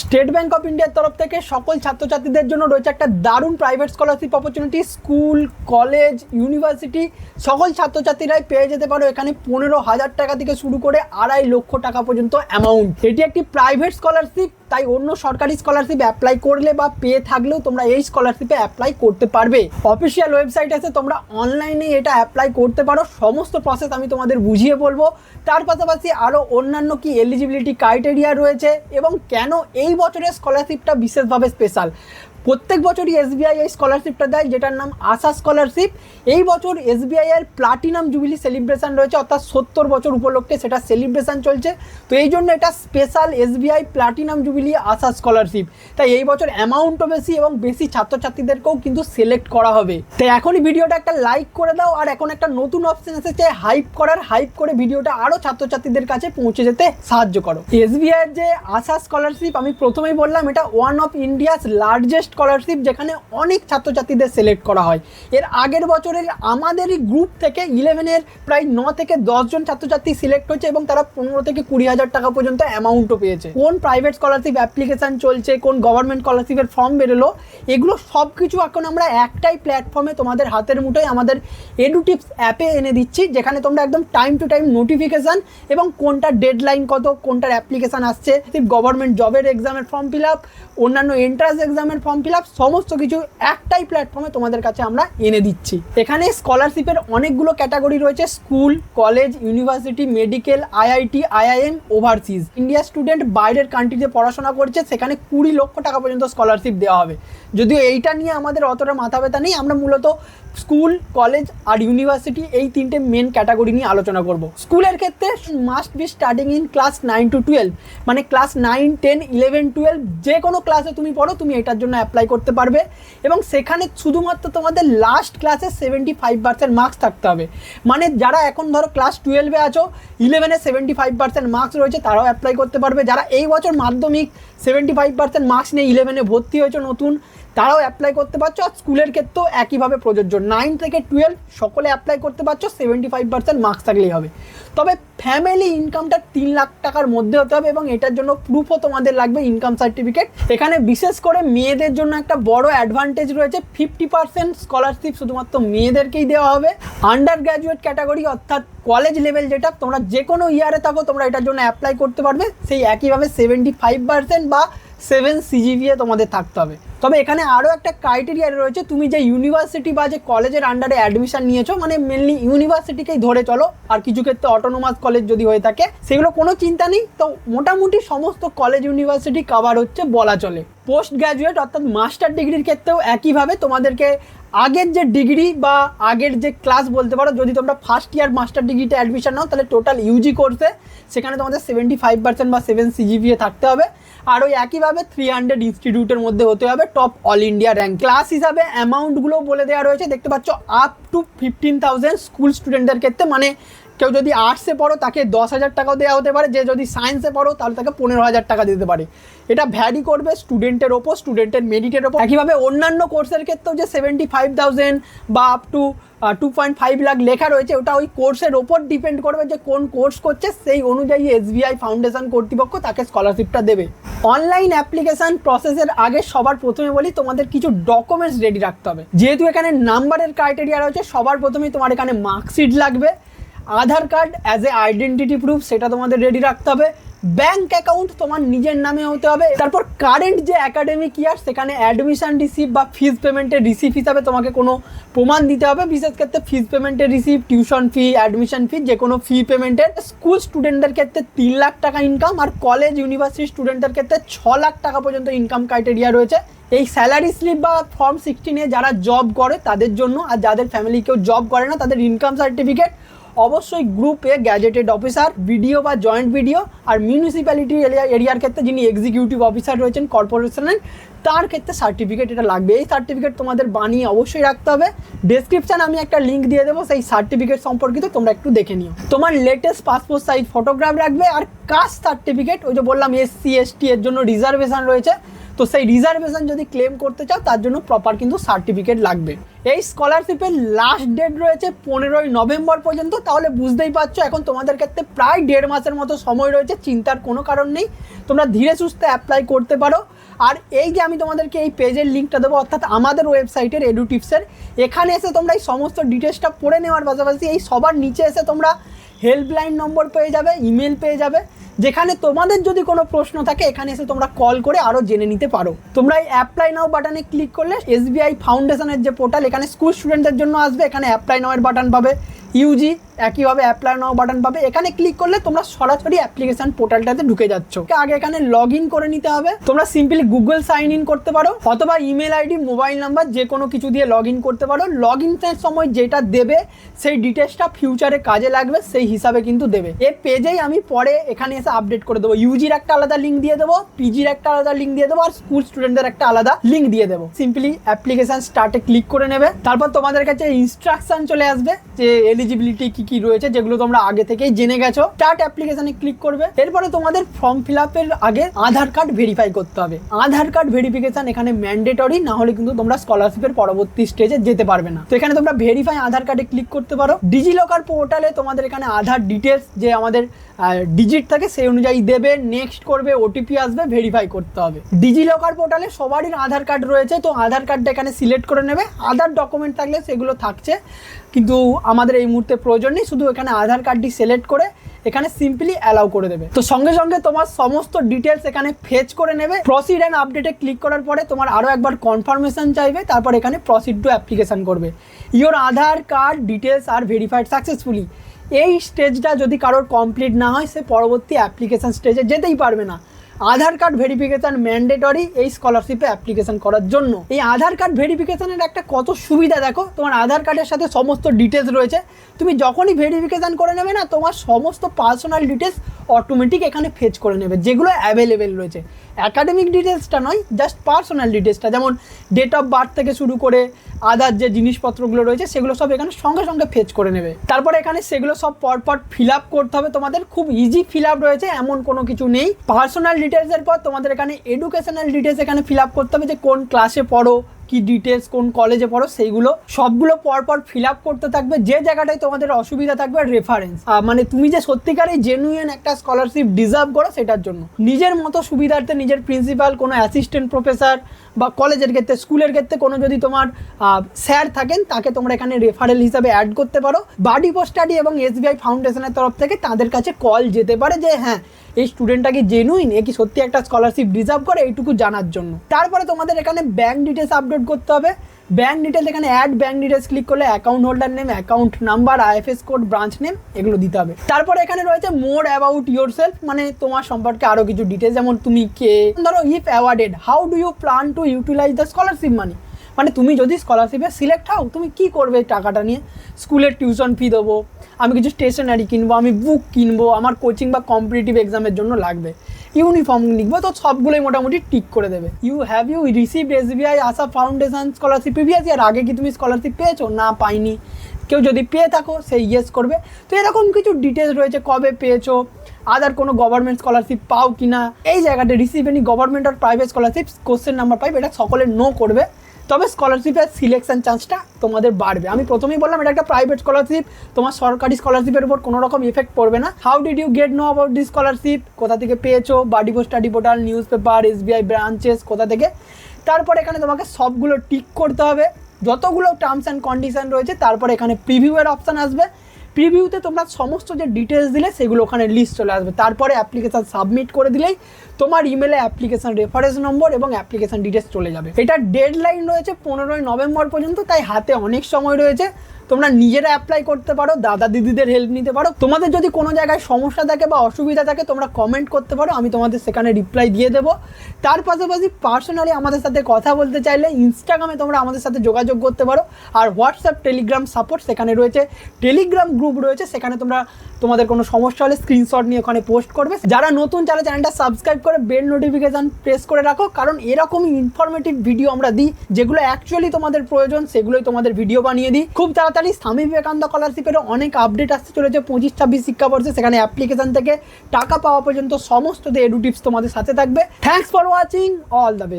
State bank of ইন্ডিয়ার তরফ থেকে সকল ছাত্রছাত্রীদের জন্য রয়েছে একটা দারুণ private scholarship opportunity school college university সকল ছাত্রছাত্রীরাই পেয়ে যেতে পারো। এখানে পনেরো হাজার টাকা থেকে শুরু করে আড়াই লক্ষ টাকা পর্যন্ত অ্যামাউন্ট এটি একটি প্রাইভেট স্কলারশিপ তাই অন্য সরকারি স্কলারশিপ অ্যাপ্লাই করলে বা পেয়ে থাকলেও তোমরা এই স্কলারশিপে অ্যাপ্লাই করতে পারবে। অফিসিয়াল ওয়েবসাইট আছে, তোমরা অনলাইনে এটা অ্যাপ্লাই করতে পারো। সমস্ত প্রসেস আমি তোমাদের বুঝিয়ে বলব। তার পাশাপাশি আরও অন্যান্য কি এলিজিবিলিটি ক্রাইটেরিয়া রয়েছে এবং কেন এই বছরের স্কলারশিপটা বিশেষভাবে স্পেশাল প্রত্যেক বছরই এসবিআই এই স্কলারশিপটা দেয়, যেটার নাম আশা স্কলারশিপ এই বছর এসবিআই এর প্লাটিনাম জুবিলি সেলিব্রেশন রয়েছে, অর্থাৎ সত্তর বছর উপলক্ষে সেটা সেলিব্রেশন চলছে। তো এই জন্য এটা special SBI platinum jubilee Asha scholarship তাই এই বছর অ্যামাউন্টও বেশি এবং বেশি ছাত্রছাত্রীদেরকেও কিন্তু সিলেক্ট করা হবে। তাই এখনই ভিডিওটা একটা লাইক করে দাও, আর এখন একটা নতুন অপশন এসেছে হাইপ করার। হাইপ করে ভিডিওটা আরও ছাত্রছাত্রীদের কাছে পৌঁছে যেতে সাহায্য করো। এসবিআই এর যে আশা স্কলারশিপ আমি প্রথমেই বললাম, এটা one of India's largest scholarship যেখানে অনেক ছাত্রছাত্রীদের সিলেক্ট করা হয়। এর আগের বছরের আমাদেরই গ্রুপ থেকে ইলেভেনের প্রায় ন থেকে দশজন ছাত্রছাত্রী সিলেক্ট হয়েছে এবং তারা পনেরো থেকে কুড়ি হাজার টাকা পর্যন্ত অ্যামাউন্টও পেয়েছে। কোন প্রাইভেট স্কলারশিপ অ্যাপ্লিকেশান চলছে, কোন গভর্নমেন্ট স্কলারশিপের ফর্ম বেরোলো, এগুলো সব কিছু এখন আমরা একটাই প্ল্যাটফর্মে তোমাদের হাতের মুঠোয় আমাদের এডুটিপস অ্যাপে এনে দিচ্ছি, যেখানে তোমরা একদম টাইম টু টাইম নোটিফিকেশান এবং কোনটা ডেডলাইন কত, কোনটার অ্যাপ্লিকেশান আসছে গভর্নমেন্ট জবের এক্সামের ফর্ম ফিল আপ অন্যান্য এন্ট্রান্স এক্সামের ফর্ম ফিল আপ সমস্ত কিছু একটাই প্ল্যাটফর্মে তোমাদের কাছে আমরা এনে দিচ্ছি। এখানে স্কলারশিপের অনেকগুলো ক্যাটাগরি রয়েছে school college university medical IIT IIM overseas India student বাইরের কান্ট্রিতে পড়াশোনা করছে, সেখানে কুড়ি লক্ষ টাকা পর্যন্ত স্কলারশিপ দেওয়া হবে। যদিও এইটা নিয়ে আমাদের অতটা মাথা ব্যথা নেই, আমরা মূলত স্কুল কলেজ আর ইউনিভার্সিটি এই তিনটে মেন ক্যাটাগরি নিয়ে আলোচনা করব। স্কুলের ক্ষেত্রে must be starting in class nine to twelve মানে class nine ten eleven twelve যে কোনো ক্লাসে তুমি পড়ো, তুমি এটার জন্য অ্যাপ্লাই করতে পারবে এবং সেখানে শুধুমাত্র তোমাদের লাস্ট ক্লাসে সেভেন্টি ফাইভ পার্সেন্ট মার্কস থাকতে হবে। মানে যারা এখন ধরো ক্লাস টুয়েলভে আছো ইলেভেনে সেভেন্টি ফাইভ পার্সেন্ট মার্কস রয়েছে, তারাও অ্যাপ্লাই করতে পারবে। যারা এই বছর মাধ্যমিক সেভেন্টি ফাইভ পার্সেন্ট মার্কস নিয়ে ইলেভেনে ভর্তি হয়েছে নতুন তারাও অ্যাপ্লাই করতে পারছ আর স্কুলের ক্ষেত্রেও একইভাবে প্রযোজ্য। নাইন থেকে টুয়েলভ সকলে অ্যাপ্লাই করতে পারছ সেভেন্টি ফাইভ পার্সেন্ট মার্কস থাকলেই হবে। তবে ফ্যামিলি ইনকামটা তিন লাখ টাকার মধ্যে হতে হবে এবং এটার জন্য প্রুফও তোমাদের লাগবে ইনকাম সার্টিফিকেট এখানে বিশেষ করে মেয়েদের জন্য একটা বড় অ্যাডভান্টেজ রয়েছে ফিফটি পার্সেন্ট স্কলারশিপ শুধুমাত্র মেয়েদেরকেই দেওয়া হবে। আন্ডার গ্র্যাজুয়েট ক্যাটাগরি অর্থাৎ কলেজ লেভেল যেটা, তোমরা যে কোনো ইয়ারে থাকো, তোমরা এটার জন্য অ্যাপ্লাই করতে পারবে। সেই একইভাবে সেভেন্টি ফাইভ পার্সেন্ট বা সেভেন সিজিপিএ তোমাদের থাকতে হবে। তবে এখানে আরও একটা ক্রাইটেরিয়া রয়েছে, তুমি যে ইউনিভার্সিটি বা যে কলেজের আন্ডারে অ্যাডমিশন নিয়েছো মানে মেনলি ইউনিভার্সিটিকেই ধরে চলো, আর কিছু ক্ষেত্রে অটোনোমাস কলেজ যদি হয়ে থাকে, সেগুলো কোনো চিন্তা নেই। তো মোটামুটি সমস্ত কলেজ ইউনিভার্সিটি কাভার হচ্ছে বলা চলে। পোস্ট গ্র্যাজুয়েট অর্থাৎ মাস্টার ডিগ্রির ক্ষেত্রেও একইভাবে তোমাদেরকে আগের যে ডিগ্রি বা আগের যে ক্লাস বলতে পারো, যদি তোমরা ফার্স্ট ইয়ার মাস্টার ডিগ্রিতে অ্যাডমিশন নাও, তাহলে টোটাল ইউজি কোর্সে সেখানে তোমাদের সেভেন্টি ফাইভ পার্সেন্ট বা সেভেন সিজিপিএ থাকতে হবে। আর ওই একইভাবে থ্রি হান্ড্রেড ইনস্টিটিউটের মধ্যে হতে হবে top all India rank class হিসাবে অ্যামাউন্টগুলো বলে দেওয়া রয়েছে, দেখতে পাচ্ছ up to fifteen thousand school স্টুডেন্টদের ক্ষেত্রে মানে কেউ যদি আর্টসে পড়ো, তাকে দশ হাজার টাকাও দেওয়া হতে পারে। যে যদি সায়েন্সে পড়ো, তাহলে তাকে পনেরো হাজার টাকা দিতে পারে। এটা ভ্যারি করবে স্টুডেন্টের ওপর স্টুডেন্টের মেরিটের ওপর। একইভাবে অন্যান্য কোর্সের ক্ষেত্রেও যে সেভেন্টি ফাইভ থাউজেন্ড বা up to two point five lakh লেখা রয়েছে, ওটা ওই কোর্সের ওপর ডিপেন্ড করবে যে কোন কোর্স করছে। সেই অনুযায়ী এসবিআই ফাউন্ডেশন কর্তৃপক্ষ তাকে স্কলারশিপটা দেবে। অনলাইন অ্যাপ্লিকেশন প্রসেসের আগে সবার প্রথমে বলি, তোমাদের কিছু ডকুমেন্টস রেডি রাখতে হবে। যেহেতু এখানে নাম্বারের ক্রাইটেরিয়া রয়েছে, সবার প্রথমেই তোমার এখানে মার্কশিট লাগবে। Aadhaar card as a identity proof সেটা তোমাদের রেডি রাখতে হবে। ব্যাংক অ্যাকাউন্ট তোমার নিজের নামে হতে হবে। তারপর কারেন্ট যে একাডেমিক ইয়ার সেখানে অ্যাডমিশন রিসিভ বা ফিজ পেমেন্টের রিসিভ হিসাবে তোমাকে কোনো প্রমাণ দিতে হবে। বিশেষ ক্ষেত্রে ফিজ পেমেন্টের receive tuition fee admission fee যে কোনো ফি পেমেন্টের স্কুল স্টুডেন্টদের ক্ষেত্রে তিন লাখ টাকা ইনকাম আর কলেজ ইউনিভার্সিটি স্টুডেন্টদের ক্ষেত্রে ছ লাখ টাকা পর্যন্ত ইনকাম ক্রাইটেরিয়া রয়েছে। এই স্যালারি স্লিপ বা ফর্ম সিক্সটিনে যারা জব করে, তাদের জন্য আর যাদের ফ্যামিলি কেউ জব করে না, তাদের ইনকাম সার্টিফিকেট অবশ্যই গ্রুপে গ্যাজেটেড অফিসার বিডিও বা জয়েন্ট বিডিও আর মিউনিসিপ্যালিটি এরিয়ার ক্ষেত্রে যিনি এক্সিকিউটিভ অফিসার রয়েছেন কর্পোরেশনের তার ক্ষেত্রে সার্টিফিকেট এটা লাগবে। এই সার্টিফিকেট তোমাদের বানিয়ে অবশ্যই রাখতে হবে। ডেসক্রিপশানে আমি একটা লিঙ্ক দিয়ে দেবো, সেই সার্টিফিকেট সম্পর্কিত তোমরা একটু দেখে নিও। তোমার লেটেস্ট পাসপোর্ট সাইজ ফটোগ্রাফ রাখবে আর কাস্ট সার্টিফিকেট ওই যে বললাম এসসি এসটি এর জন্য রিজার্ভেশন রয়েছে। তো সেই রিজার্ভেশন যদি ক্লেম করতে চাও, তার জন্য প্রপার কিন্তু সার্টিফিকেট লাগবে। এই স্কলারশিপের লাস্ট ডেট রয়েছে পনেরোই নভেম্বর পর্যন্ত। তাহলে বুঝতেই পারছ, এখন তোমাদের ক্ষেত্রে প্রায় দেড় মাসের মতো সময় রয়েছে, চিন্তার কোনো কারণ নেই। তোমরা ধীরে সুস্থে অ্যাপ্লাই করতে পারো। আর এই যে আমি তোমাদেরকে এই পেজের লিঙ্কটা দেবো, অর্থাৎ আমাদের ওয়েবসাইটের এডু টিপসের এখানে এসে তোমরা এই সমস্ত ডিটেলসটা পড়ে নেওয়ার পাশাপাশি এই সবার নিচে এসে তোমরা হেল্পলাইন নম্বর পেয়ে যাবে ইমেল পেয়ে যাবে। যেখানে তোমাদের যদি কোনো প্রশ্ন থাকে, এখানে এসে তোমরা কল করে আরও জেনে নিতে পারো। তোমরা এই অ্যাপ্লাই নাও বাটনে ক্লিক করলে এসবিআই ফাউন্ডেশনের যে পোর্টাল এখানে স্কুল স্টুডেন্টদের জন্য আসবে, এখানে অ্যাপ্লাই নাও এর বাটন পাবে। ইউজি একইভাবে অ্যাপ্লাই নাও বাটন পাবে। এখানে ক্লিক করলে তোমরা সরাসরি অ্যাপ্লিকেশন পোর্টালটাতে ঢুকে যাচ্ছ। আগে এখানে লগ ইন করে নিতে হবে। তোমরা সিম্পলি গুগল সাইন ইন করতে পারো, অথবা ইমেল আইডি মোবাইল নাম্বার যে কোনো কিছু দিয়ে লগ ইন করতে পারো। লগ ইনের সময় যেটা দেবে, সেই ডিটেলসটা ফিউচারে কাজে লাগবে, সেই হিসাবে কিন্তু দেবে। এর পেজেই আমি পরে এখানে এসে আপডেট করে দেবো। ইউজির একটা আলাদা লিঙ্ক দিয়ে দেবো পিজির একটা আলাদা লিঙ্ক দিয়ে দেবো, আর স্কুল স্টুডেন্টদের একটা আলাদা লিঙ্ক দিয়ে দেবো। সিম্পলি অ্যাপ্লিকেশন স্টার্টে ক্লিক করে নেবে। তারপর তোমাদের কাছে ইনস্ট্রাকশন চলে আসবে যে এলিজিবিলিটি কি কি রয়েছে যেগুলো তোমরা আগে থেকেই জেনে গেছো স্টার্ট অ্যাপ্লিকেশনে ক্লিক করবে। এরপরে তোমাদের ফর্ম ফিল আপের আগে আধার কার্ড ভেরিফাই করতে হবে। আধার কার্ড ভেরিফিকেশন এখানে ম্যান্ডেটরি না হলে কিন্তু তোমরা স্কলারশিপের পরবর্তী স্টেজে যেতে পারবে না। তো এখানে তোমরা ভেরিফাই আধার কার্ডে ক্লিক করতে পারো। ডিজি লকার পোর্টালে তোমাদের এখানে আধার ডিটেলস যে আমাদের ডিজিট থাকে সেই অনুযায়ী দেবে নেক্সট করবে ওটিপি আসবে ভেরিফাই করতে হবে। ডিজি লকার পোর্টালে সবারই আধার কার্ড রয়েছে, তো আধার কার্ডটা এখানে সিলেক্ট করে নেবে। আধার ডকুমেন্ট থাকলে সেগুলো থাকছে। কিন্তু আমাদের এই মুহূর্তে প্রয়োজন নেই। শুধু এখানে আধার কার্ডটি সিলেক্ট করে এখানে সিম্পলি অ্যালাউ করে দেবে। তো সঙ্গে সঙ্গে তোমার সমস্ত ডিটেলস এখানে ফেচ করে নেবে। প্রসিড অ্যান্ড আপডেটে ক্লিক করার পরে তোমার আরও একবার কনফার্মেশন চাইবে। তারপর এখানে প্রসিড টু অ্যাপ্লিকেশন করবে। Your Aadhaar card details R verified successfully এই স্টেজটা যদি কারোর কমপ্লিট না হয়, সে পরবর্তী অ্যাপ্লিকেশন স্টেজে যেতেই পারবে না। আধার কার্ড ভেরিফিকেশান ম্যান্ডেটরি এই স্কলারশিপে অ্যাপ্লিকেশন করার জন্য। এই আধার কার্ড ভেরিফিকেশানের একটা কত সুবিধা দেখো? তোমার আধার কার্ডের সাথে সমস্ত ডিটেলস রয়েছে। তুমি যখনই ভেরিফিকেশান করে নেবে না, তোমার সমস্ত পার্সোনাল ডিটেলস অটোমেটিক এখানে ফেচ করে নেবে, যেগুলো অ্যাভেলেবেল রয়েছে। অ্যাকাডেমিক ডিটেলসটা নয় জাস্ট পার্সোনাল ডিটেলসটা যেমন ডেট অফ বার্থ থেকে শুরু করে আদার যে জিনিসপত্রগুলো রয়েছে, সেগুলো সব এখানে সঙ্গে সঙ্গে ফেচ করে নেবে। তারপরে এখানে সেগুলো সব পরপর ফিল আপ করতে হবে। তোমাদের খুব ইজি ফিল আপ রয়েছে, এমন কোনো কিছু নেই। পার্সোনাল ডিটেলসের পর তোমাদের এখানে এডুকেশনাল ডিটেলস এখানে ফিল আপ করতে হবে যে কোন ক্লাসে পড়ো কি ডিটেলস কোন কলেজে পড়ো, সেইগুলো সবগুলো পরপর ফিল আপ করতে থাকবে। যে জায়গাটায় তোমাদের অসুবিধা থাকবে রেফারেন্স মানে তুমি যে সত্যিকারই জেনুইন একটা স্কলারশিপ ডিজার্ভ করো, সেটার জন্য। নিজের মতো সুবিধার্থে নিজের প্রিন্সিপাল কোনো অ্যাসিস্ট্যান্ট প্রফেসর বা কলেজের ক্ষেত্রে, স্কুলের ক্ষেত্রে কোনো যদি তোমার স্যার থাকেন, তাকে তোমরা এখানে রেফারেল হিসাবে অ্যাড করতে পারো। বাডি স্টাডি এবং এসবিআই ফাউন্ডেশনের তরফ থেকে তাদের কাছে কল যেতে পারে যে হ্যাঁ এই স্টুডেন্টটা কি জেনুইন এ কি সত্যি একটা স্কলারশিপ ডিজার্ভ করে? এইটুকু জানার জন্য। তারপরে তোমাদের এখানে ব্যাংক ডিটেলস আপডেট করতে হবে। ব্যাঙ্ক ডিটেলস এখানে অ্যাড ব্যাঙ্ক ডিটেলস ক্লিক করলে account holder name account number IFS code branch name এগুলো দিতে হবে। তারপরে এখানে রয়েছে মোর অ্যাবাউট ইয়োর সেলফ মানে তোমার সম্পর্কে আরও কিছু ডিটেলস যেমন তুমি কে। ধরো if awarded how do you plan to utilise the scholarship money মানে তুমি যদি স্কলারশিপে সিলেক্ট হও, তুমি কি করবে টাকাটা নিয়ে? স্কুলের টিউশন ফি দেবো, আমি কিছু স্টেশনারি কিনবো, আমি বুক কিনবো, আমার কোচিং বা কম্পিটিটিভ এক্সামের জন্য লাগবে। ইউনিফর্ম লিখব, তো সবগুলোই মোটামুটি টিক করে দেবে। You have you receive SBI Asha foundation scholarship previous year আগে কি তুমি স্কলারশিপ পেয়েছ? না, পাইনি। কেউ যদি পেয়ে থাকো সেই ইয়েস করবে। তো এরকম কিছু ডিটেলস রয়েছে, কবে পেয়েছ? আদার কোনো গভর্নমেন্ট স্কলারশিপ পাও কি না এই জায়গাটা রিসিভ এনি গভর্নমেন্ট আর প্রাইভেট স্কলারশিপ কোশ্চেন নাম্বার পাইবে এটা সকলে নো করবে। তবে স্কলারশিপের সিলেকশন চান্সটা তোমাদের বাড়বে। আমি প্রথমেই বললাম, এটা একটা প্রাইভেট স্কলারশিপ তোমার সরকারি স্কলারশিপের উপর কোনো রকম ইফেক্ট পড়বে না। How did you get know about this scholarship কোথা থেকে পেয়েছ? বা study portal newspaper SBI branches কোথা থেকে? তারপর এখানে তোমাকে সবগুলো টিক করতে হবে। যতগুলো টার্মস অ্যান্ড কন্ডিশন রয়েছে, তারপর এখানে প্রিভিউয়ের অপশান আসবে। প্রিভিউতে তোমরা সমস্ত যে ডিটেলস দিলে সেগুলো ওখানে লিস্ট চলে আসবে। তারপরে অ্যাপ্লিকেশান সাবমিট করে দিলেই তোমার ইমেলে অ্যাপ্লিকেশান রেফারেন্স নম্বর এবং অ্যাপ্লিকেশান ডিটেলস চলে যাবে। এটা ডেডলাইন রয়েছে পনেরোই নভেম্বর পর্যন্ত, তাই হাতে অনেক সময় রয়েছে। তোমরা নিজেরা অ্যাপ্লাই করতে পারো, দাদা দিদিদের হেল্প নিতে পারো। তোমাদের যদি কোনো জায়গায় সমস্যা থাকে বা অসুবিধা থাকে, তোমরা কমেন্ট করতে পারো, আমি তোমাদের সেখানে রিপ্লাই দিয়ে দেবো। তার পাশাপাশি পার্সোনালি আমাদের সাথে কথা বলতে চাইলে ইনস্টাগ্রামে তোমরা আমাদের সাথে যোগাযোগ করতে পারো। আর হোয়াটসঅ্যাপ টেলিগ্রাম সাপোর্ট সেখানে রয়েছে। টেলিগ্রাম গ্রুপ রয়েছে, সেখানে তোমরা তোমাদের কোনো সমস্যা হলে স্ক্রিনশট নিয়ে ওখানে পোস্ট করবে। যারা নতুন চ্যানেল চ্যানেলটা সাবস্ক্রাইব করে বেল নোটিফিকেশান প্রেস করে রাখো, কারণ এরকমই ইনফরমেটিভ ভিডিও আমরা দিই, যেগুলো অ্যাকচুয়ালি তোমাদের প্রয়োজন, সেগুলোই তোমাদের ভিডিও বানিয়ে দিই। খুব তাড়াতাড়ি স্বামী বিবেকানন্দ স্কলারশিপেরও অনেক আপডেট আসতে চলেছে পঁচিশ, ছাব্বিশ শিক্ষাবর্ষে। সেখানে অ্যাপ্লিকেশান থেকে টাকা পাওয়া পর্যন্ত সমস্ত এডু টিপস তোমাদের সাথে থাকবে। Thanks for watching all the best